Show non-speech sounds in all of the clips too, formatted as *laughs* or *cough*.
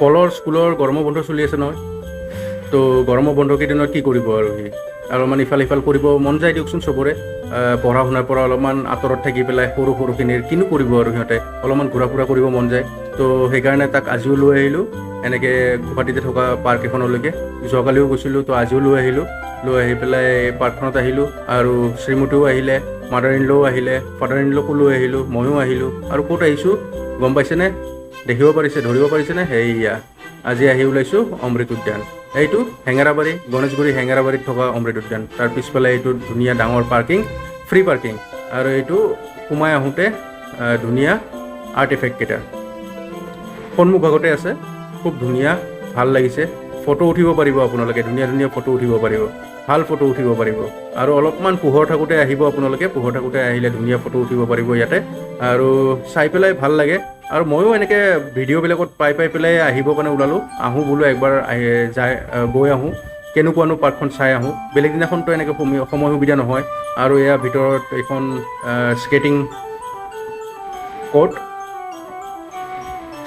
পলৰ স্কুলৰ গৰমৰ বন্ধ চলি আছে নহয়। তো গৰমৰ বন্ধ কেইদিনত কি কৰিব আৰু সি? অলপমান ইফাল সিফাল কৰিব মন যায় দিয়কচোন চবৰে। পঢ়া শুনাৰ পৰা অলপমান আঁতৰত থাকি পেলাই সৰু সৰুখিনিৰ কিনো কৰিব আৰু সিহঁতে? অলপমান ঘূৰা ফুৰা কৰিব মন যায়। তো সেইকাৰণে তাক আজিও লৈ আহিলোঁ। এনেকৈ গুৱাহাটীতে থকা পাৰ্ক এখনলৈকে। যোৱাকালিও গৈছিলোঁ, তো আজিও লৈ আহিলোঁ। লৈ আহি পেলাই পাৰ্কখনত আহিলোঁ আৰু শ্ৰীমতীও আহিলে মাদাৰ ইন আহিলে ফাদাৰ ইন লৈ আহিলোঁ, ময়ো আহিলোঁ। আৰু ক'ত আহিছোঁ? গম পাইছেনে? দেখিব পাৰিছে ধৰিব পাৰিছেনে সেয়া আজি আহি ওলাইছোঁ অমৃত উদ্যান। এইটো হেঙেৰাবাৰী গণেশগুৰি হেঙেৰাবাৰীত থকা অমৃত উদ্যান। তাৰ পিছফালে এইটো ধুনীয়া ডাঙৰ পাৰ্কিং ফ্ৰী পাৰ্কিং আৰু এইটো সোমাই আহোঁতে আহ, ধুনীয়া আৰ্টিফেক্টকেইটা সন্মুখ আগতে আছে খুব ধুনীয়া ভালো লাগিছে। ফটো উঠিব পাৰিব আপোনালোকে ধুনীয়া ধুনীয়া ফটো উঠিব পাৰিব। ভালো ফটো উঠিব পাৰিব। আৰু অলপমান পোহৰ থাকোঁতে আহিব আপোনালোকে পোহৰ থাকোঁতে আহিলে ধুনীয়া ফটো উঠিব পাৰিব ইয়াতে। আৰু চাই পেলাই ভালো লাগে। আৰু ময়ো এনেকৈ ভিডিঅ'বিলাকত পাই পাই পেলাই আহিবৰ কাৰণে ওলালোঁ। আহোঁ বোলো একবাৰ যাই গৈ আহোঁ। কেনেকুৱানো পাৰ্কখন চাই আহোঁ। বেলেগ দিনাখনতো এনেকৈ সময় সুবিধা নহয়। আৰু ইয়াৰ ভিতৰত এইখন স্কেটিং কোৰ্ট।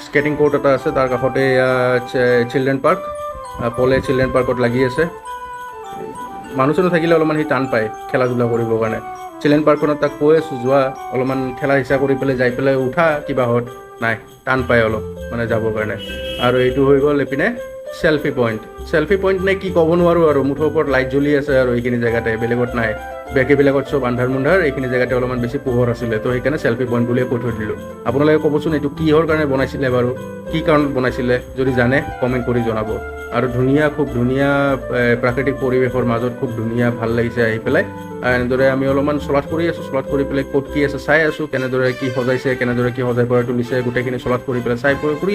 স্কেটিং কোৰ্ট এটা আছে, তাৰ কাষতে এয়া চিলড্ৰেন পাৰ্ক। পলে চিলড্ৰেন পাৰ্কত লাগি আছে। মানুহ চানুহ থাকিলে অলপমান সি টান পায় খেলা ধূলা কৰিবৰ কাৰণে। চিলড্ৰেন পাৰ্কখনত তাক কৈ আছোঁ যোৱা অলপমান খেলা হিচা কৰি পেলাই যাই পেলাই উঠা কিবাহত নাই টান পায় অলপ মানে যাবৰ কাৰণে। আৰু এইটো হৈ গ'ল এইপিনে। চেল্ফি পইণ্ট চেল্ফি পইণ্ট নে কি ক'ব নোৱাৰোঁ আৰু। মুঠৰ ওপৰত লাইট জ্বলি আছে আৰু এইখিনি জেগাতে, বেলেগত নাই। বাকীবিলাকত চব আন্ধাৰ মুন্ধাৰ, এইখিনি জেগাতে অলপমান বেছি পোহৰ আছিলে। তো সেইকাৰণে চেল্ফি পইণ্ট বুলিয়ে কৈ থৈ দিলোঁ। আপোনালোকে ক'বচোন এইটো কিহৰ কাৰণে বনাইছিলে বাৰু? কি কাৰণত বনাইছিলে? যদি জানে কমেণ্ট কৰি জনাব। আৰু ধুনীয়া, খুব ধুনীয়া প্ৰাকৃতিক পৰিৱেশৰ মাজত খুব ধুনীয়া, ভালো লাগিছে আহি পেলাই। এনেদৰে আমি অলপমান চলাত কৰি আছোঁ। চলাত কৰি পেলাই ক'ত কি আছে চাই আছোঁ। কেনেদৰে কি সজাইছে, কেনেদৰে কি সজাই পৰাই তুলিছে, গোটেইখিনি চলাত কৰি পেলাই চাই কৰি কৰি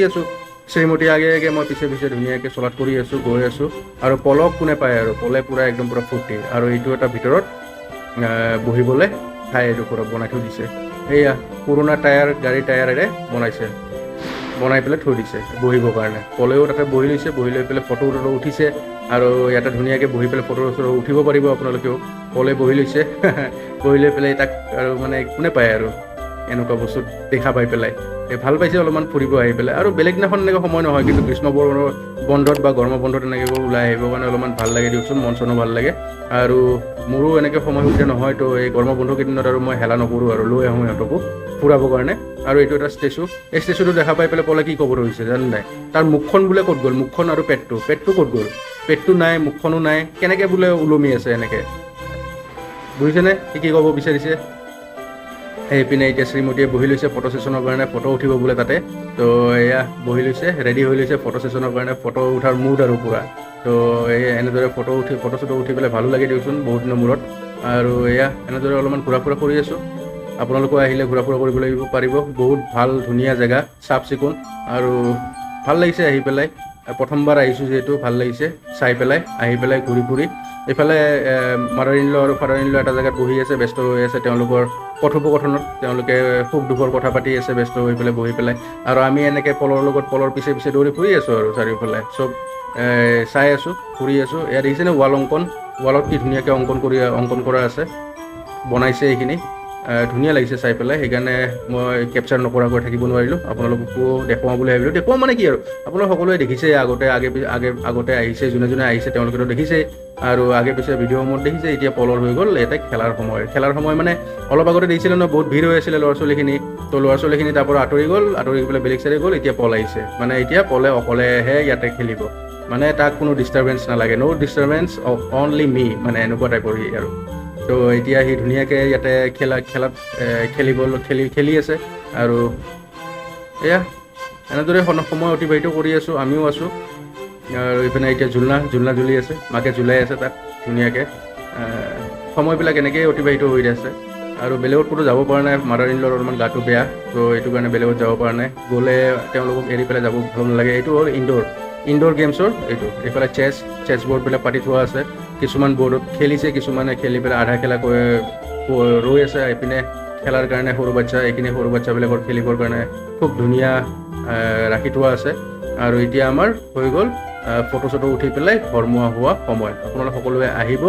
শ্ৰীমতী আগে আগে মই পিছে পিছে ধুনীয়াকৈ চলাত কৰি আছোঁ, গৈ আছোঁ। আৰু পলক কোনে পায় আৰু? পলে পূৰা একদম পূৰা ফূৰ্তি আৰু এইটো এটা ভিতৰত বহিবলৈ ঠাই এডোখৰত বনাই থৈ দিছে। এয়া পুৰণা টায়াৰ, গাড়ী টায়াৰেৰে বনাইছে। বনাই পেলাই থৈ দিছে বহিবৰ কাৰণে। পলেও তাতে বহি লৈছে, বহি লৈ পেলাই ফটো টটো উঠিছে। আৰু ইয়াতে ধুনীয়াকৈ বহি পেলাই ফটো চটো উঠিব পাৰিব আপোনালোকেও। পলে বহি লৈছে। *laughs* বহি লৈ পেলাই তাক আৰু মানে কোনে পায় আৰু? এনেকুৱা বস্তু দেখা পাই পেলাই। ভালো পাইছে অলপমান ফুৰিব আহি পেলাই। আৰু বেলেগ দিনাখন এনেকৈ সময় নহয়, কিন্তু গ্ৰীষ্ম বন্ধত বা গৰমৰ বন্ধত এনেকৈ ওলাই আহিবৰ কাৰণে অলপমান ভালো লাগে দিয়কচোন, মন চনো ভালো লাগে। আৰু মোৰো এনেকৈ সময় সুবিধা নহয়, তো এই গৰমৰ বন্ধ কেইদিনত আৰু মই হেলা নকৰোঁ আৰু লৈ আহোঁ সিহঁতকো ফুৰাবৰ কাৰণে। আৰু এইটো এটা ষ্টেচু। এই ষ্টেচুটো দেখা পাই পেলাই পলে কি ক'ব ধৰিছে জানে নাই? তাৰ মুখখন বোলে ক'ত গ'ল? মুখখন আৰু পেটটো। পেটটো ক'ত গ'ল? পেটটো নাই, মুখখনো নাই। কেনেকৈ বোলে ওলমি আছে এনেকৈ? বুজিছেনে? সি কি ক'ব বিচাৰিছে? সেইপিনে এতিয়া শ্ৰীমতীয়ে বহি লৈছে ফটো ছেশ্যনৰ কাৰণে, ফটো উঠিব বোলে তাতে। তো এয়া বহি লৈছে ৰেডি হৈ লৈছে ফটো ছেশ্যনৰ কাৰণে, ফটো উঠাৰ মুড আৰু পূৰা। তো এই এনেদৰে ফটো উঠি, ফটো চটো উঠি পেলাই ভালো লাগে দিয়কচোন বহুত দিনৰ মূৰত। আৰু এয়া এনেদৰে অলপমান ঘূৰা ফুৰা কৰি আছোঁ। আপোনালোকো আহিলে ঘূৰা ফুৰা কৰিবলৈ পাৰিব। বহুত ভালো, ধুনীয়া জেগা চাফ চিকুণ আৰু ভালো লাগিছে আহি পেলাই। প্ৰথমবাৰ আহিছোঁ যিহেতু, ভালো লাগিছে। চাই পেলাই, আহি পেলাই ঘূৰি ফুৰি এইফালে মাদাৰ ইন ল আৰু ফাদাৰ ইন ল এটা জেগাত বহি আছে, ব্যস্ত হৈ আছে, তেওঁলোকৰ কথোপকথনত তেওঁলোকে সুখ দুখৰ কথা পাতি আছে, ব্যস্ত হৈ পেলাই, বহি পেলাই। আৰু আমি এনেকৈ পলৰ লগত পলৰ পিছে পিছে দৌৰি ফুৰি আছোঁ আৰু চাৰিওফালে। চব চাই আছোঁ, ফুৰি আছোঁ। ইয়াত দেখিছেনে, ৱাল অংকন? ৱালত কি ধুনীয়াকৈ অংকন কৰি, অংকন কৰা আছে। বনাইছে এইখিনি। ধুনীয়া লাগিছে চাই পেলাই। সেইকাৰণে মই কেপচাৰ নকৰাকৈ থাকিব নোৱাৰিলোঁ। আপোনালোককো দেখুৱাওঁ বুলি ভাবিলোঁ। দেখুৱাওঁ মানে কি আৰু? আপোনালোক সকলোৱে দেখিছে, আগতে, আগে আগে, আগতে আহিছে, যোনে যোনে আহিছে, তেওঁলোকেতো দেখিছে। আৰু আগে পিছে ভিডিঅ'সমূহত দেখিছে, এতিয়া পলৰ হৈ গ'ল ইয়াতে খেলাৰ সময়। খেলাৰ সময় মানে অলপ আগতে দেখিছিলে ন, বহুত ভিৰ হৈ আছিলে ল'ৰা ছোৱালীখিনি। তো ল'ৰা ছোৱালীখিনি তাৰ পৰা আঁতৰি গ'ল, আঁতৰি পেলাই বেলেগ চাইডে গ'ল, এতিয়া পল আহিছে। মানে এতিয়া পলে অকলেহে ইয়াতে খেলিব। মানে তাক কোনো ডিষ্টাৰবেঞ্চ নালাগে। ন' ডিষ্টাৰবেঞ্চ অনলি মি মানে এনেকুৱা টাইপৰ সি আৰু। তো এতিয়া সি ধুনীয়াকৈ ইয়াতে খেলা খেলাত খেলিব খেলি খেলি আছে। আৰু এয়া এনেদৰে সম- সময় অতিবাহিত কৰি আছোঁ আমিও আছোঁ। আৰু এইপিনে এতিয়া জোলনা জোলনা জ্বলি আছে মাকে জোলাই আছে তাত ধুনীয়াকৈ। সময়বিলাক এনেকৈয়ে অতিবাহিত হৈ আছে। আৰু বেলেগত ক'তো যাব পৰা নাই মাদাৰ ইন লৰ অলপমান গাটো বেয়া। তো এইটো কাৰণে বেলেগত যাব পৰা নাই। গ'লে তেওঁলোকক এৰি পেলাই যাব ভাল নালাগে। এইটো হ'ল ইনডোৰ ইনডোৰ গেমছৰ এইটো এইফালে চেছ চেছ বৰ্ডবিলাক পাতি থোৱা আছে। কিছুমান বৰ্ডত খেলিছে কিছুমানে খেলি পেলাই আধা খেলা কৈ ৰৈ আছে এইপিনে খেলাৰ কাৰণে সৰু বাচ্চা এইখিনি সৰু বাচ্চাবিলাকৰ খেলিবৰ কাৰণে খুব ধুনীয়া ৰাখি থোৱা আছে। আৰু এতিয়া আমাৰ হৈ গ'ল ফটো চটো উঠি পেলাই ঘৰমুৱা হোৱা সময়। আপোনালোক সকলোৱে আহিব।